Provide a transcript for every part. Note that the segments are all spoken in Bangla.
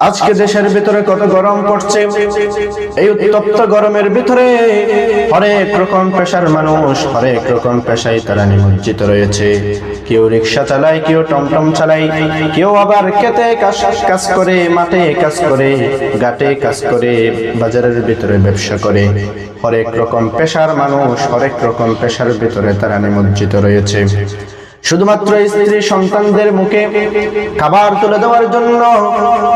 আজকে দেশের ভিতরে কত গরম পড়ছে, এই উত্তপ্ত গরমের ভিতরে হরেক রকম পেশার মানুষ, হরেক রকম পেশায় তারা নিমজ্জিত রয়েছে। কেউ রিক্সা চালায়, কেউ টমটম চালায়, কেউ আবার খেতে কাজ করে, মাঠে কাজ করে, ঘাটে কাজ করে, বাজারের ভিতরে ব্যবসা করে। হরেক রকম পেশার মানুষ, হরেক রকম পেশার ভিতরে তারা নিমজ্জিত রয়েছে। শুধুমাত্র স্ত্রী সন্তানদের মুখে খাবার তুলে দেওয়ার জন্য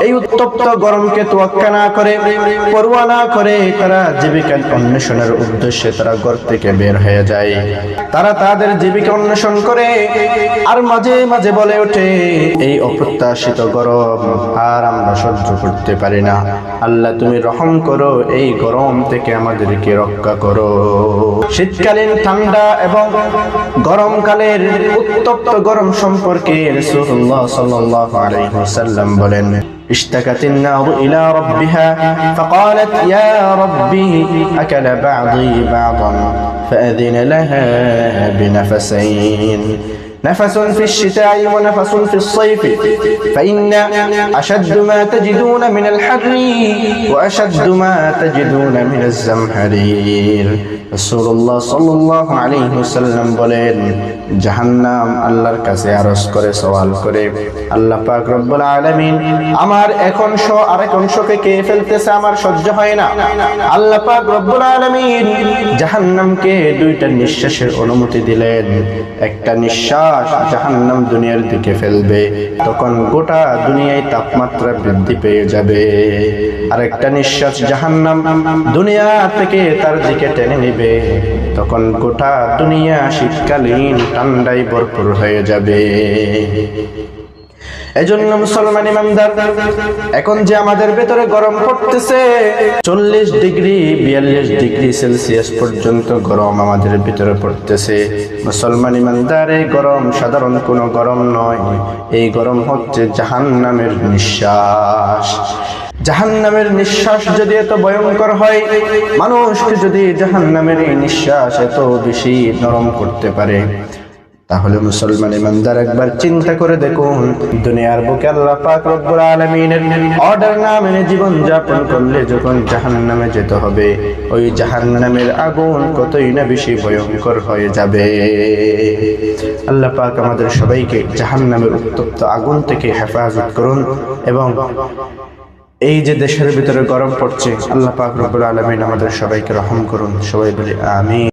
এই উত্তপ্ত গরমকে তোয়াক্কা না করে পড়ুয়া না করে তারা জীবিকা অন্বেষণের উদ্দেশ্যে তারা ঘর থেকে বের হয়ে যায়। তারা তাদের জীবিকা অন্বেষণ করে আর মাঝে মাঝে বলে ওঠে, এই অপ্রত্যাশিত গরম আর আমরা সহ্য করতে পারি না। আল্লাহ, তুমি রহম করো, এই গরম থেকে আমাদেরকে রক্ষা করো। শীতকালীন ঠান্ডা এবং গরমকালের উত্তপ্ত গরম সম্পর্কে রাসূলুল্লাহ সাল্লাল্লাহু আলাইহি ওয়াসাল্লাম বলেন اشتكت النار إلى ربها فقالت يا ربي أكل بعضي بعضا فأذن لها بنفسين نفس في الشتاء ونفس في الصيف فإن أشد ما تجدون من الحر وأشد ما تجدون من الزمهرير رسول الله صلى الله عليه وسلم বলেন জাহান্নাম আল্লাহর কাছে আরজ করে সওয়াল করে আল্লাহ পাক রব্বুল আলামিন আমার এক অংশ আরেক অংশকে কে ফেলতেছে আমার সহ্য হয় না আল্লাহ পাক রব্বুল আলামিন জাহান্নামকে দুইটা নিঃশ্বাসের অনুমতি দিলেন একটা নিঃশ্বাস জাহান্নাম দুনিয়ার দিকে ফেলবে, তখন গোটা দুনিয়ায় তাপমাত্রা বৃদ্ধি পেয়ে যাবে। আর একটা নিঃশ্বাস জাহান্নাম দুনিয়া থেকে তার দিকে টেনে নিবে, তখন গোটা দুনিয়া শীতকালীন ঠান্ডায় ভরপুর হয়ে যাবে। এজন্য মুসলমান ইমানদার এখন যে আমাদের ভেতরে গরম পড়তেছে, চল্লিশ ডিগ্রি, বিয়াল্লিশ ডিগ্রি সেলসিয়াস পর্যন্ত গরম আমাদের ভিতরে পড়তেছে। মুসলমান ইমানদার এই গরম সাধারণ কোনো গরম নয়, এই গরম হচ্ছে জাহান নামের নিঃশ্বাস। জাহান নামের নিঃশ্বাস যদি এত ভয়ঙ্কর হয়, মানুষকে যদি জাহান নামের এই নিঃশ্বাস এত বেশি নরম করতে পারে তাহলে মুসলমান ইমানদার একবার চিন্তা করে দেখুন, দুনিয়ার বুকে আল্লাহ পাক রব্বুল আলামিনের অর্ডার না মেনে জীবন যাপন করলে যখন জাহান্নামে যেতে হবে, ওই জাহান্নামের আগুন কতই না বেশি ভয়ঙ্কর হয়ে যাবে। আল্লাহ পাক আমাদের সবাইকে জাহান্নামের উত্তপ্ত আগুন থেকে হেফাজত করুন এবং এই যে দেশের ভিতরে গরম পড়ছে, আল্লাহ পাক রব্বুল আলামিন আমাদের সবাইকে রহম করুন। সবাই বলি, আমিন।